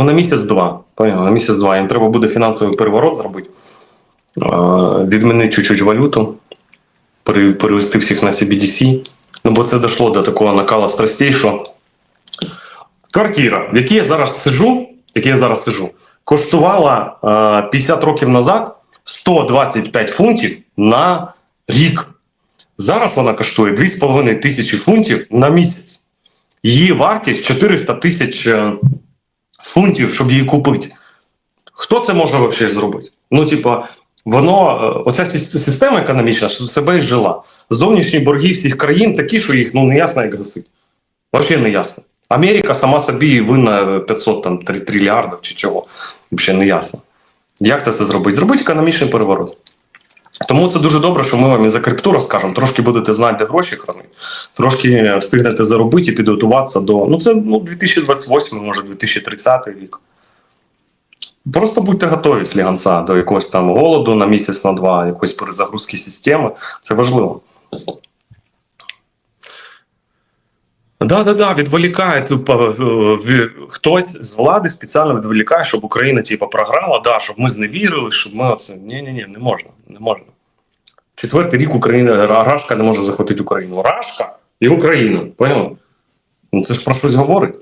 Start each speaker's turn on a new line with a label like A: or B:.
A: Ну, на місяць-два. На місяць-два. Їм треба буде фінансовий переворот зробити, відмінити чуть-чуть валюту, пере- перевести всіх на CBDC. Ну, бо це дійшло до такого накала страстей, що квартира, в якій я зараз сижу, в якій я зараз сижу, коштувала е, 50 років назад 125 фунтів на рік. Зараз вона коштує 2,5 тисячі фунтів на місяць. Її вартість 400 тисяч е, фунтів, щоб її купити. Хто це може взагалі зробити? Ну, типа, воно, е, оця система економічна себе і жила. Зовнішні борги всіх країн такі, що їх ну не ясно як гасити. Взагалі не ясно. Америка сама собі винна 500 там, три- трильярдів чи чого. Взагалі не ясно. Як це все зробити? Зробити економічний переворот. Тому це дуже добре, що ми вам і за крипту розкажемо. Трошки будете знати, де гроші хранити, трошки встигнете заробити і підготуватися до. Ну, це ну, 2028, може, 2030 рік. Просто будьте готові сліганця до якогось там голоду на місяць, на два, якоїсь перезагрузки системи. Це важливо. Да, да, да, відволікає типу, е, хтось з влади спеціально відволікає, щоб Україна типа, програла, да, щоб ми зневірили, щоб ми оце. Ні, ні, ні, не можна. Не можна. Четвертий рік Україна Рашка не може захопити Україну. Рашка і Україну. Поняли? Ну це ж про щось говорить.